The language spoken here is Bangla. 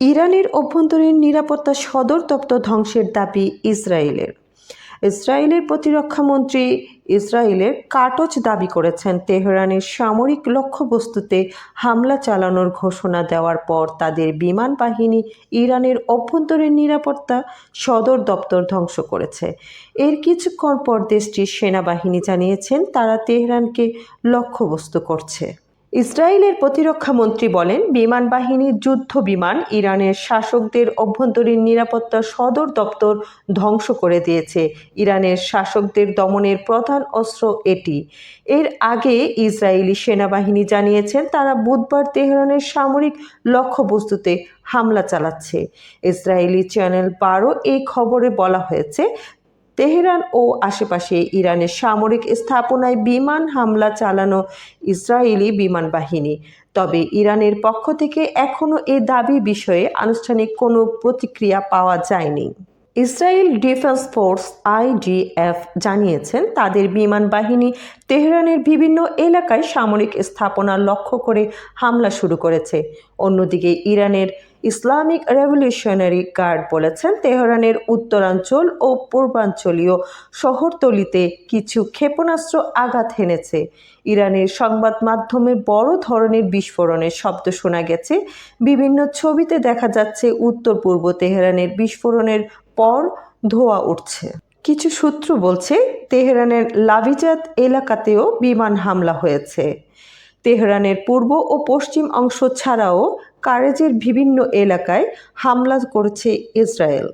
ইরানের অভ্যন্তরীণ নিরাপত্তা সদর দপ্তর ধ্বংসের দাবি ইসরায়েলের। ইসরায়েলের প্রতিরক্ষামন্ত্রী ইসরায়েলের কাটচ দাবি করেছেন, তেহরানের সামরিক লক্ষ্যবস্তুতে হামলা চালানোর ঘোষণা দেওয়ার পর তাদের বিমান বাহিনী ইরানের অভ্যন্তরীণ নিরাপত্তা সদর দপ্তর ধ্বংস করেছে। এর কিছুক্ষণ পর দেশটির সেনাবাহিনী জানিয়েছেন, তারা তেহরানকে লক্ষ্যবস্তু করছে। ইসরায়েলের প্রতিরক্ষামন্ত্রী বলেন, বিমান বাহিনীর যুদ্ধ বিমান ইরানের শাসকদের অভ্যন্তরীণ নিরাপত্তা সদর দপ্তর ধ্বংস করে দিয়েছে। ইরানের শাসকদের দমনের প্রধান অস্ত্র এটি। এর আগে ইসরায়েলি সেনাবাহিনী জানিয়েছেন, তারা বুধবার তেহরানের সামরিক লক্ষ্যবস্তুতে হামলা চালাচ্ছে। ইসরায়েলি চ্যানেল বারো এই খবরে বলা হয়েছে তেহরান ও আশেপাশে ইরানের সামরিক স্থাপনায় বিমান হামলা চালানো ইসরায়েলি বিমান বাহিনী। তবে ইরানের পক্ষ থেকে এখনও এ দাবি বিষয়ে আনুষ্ঠানিক কোনো প্রতিক্রিয়া পাওয়া যায়নি। ইসরায়েল ডিফেন্স ফোর্স আইডিএফ জানিয়েছেন, তাদের বিমান বাহিনী তেহরানের বিভিন্ন এলাকায় সামরিক স্থাপনা লক্ষ্য করে হামলা শুরু করেছে। অন্যদিকে ইরানের ইসলামিক রেভলিউশনারি গার্ড বলেছেন, তেহরানের উত্তরাঞ্চল ও পূর্বাঞ্চলীয় শহরতলিতে কিছু ক্ষেপণাস্ত্র আঘাত হেনেছে। ইরানের সংবাদ মাধ্যমে বড় ধরনের বিস্ফোরণের শব্দ শোনা গেছে। বিভিন্ন ছবিতে দেখা যাচ্ছে উত্তর পূর্ব তেহরানের বিস্ফোরণের পর ধোয়া উঠছে। কিছু সূত্র বলছে, তেহরানের লাভিজাত এলাকাতেও বিমান হামলা হয়েছে। তেহরানের পূর্ব ও পশ্চিম অংশ ছাড়াও কারেজের বিভিন্ন এলাকায় হামলা করেছে ইসরায়েল।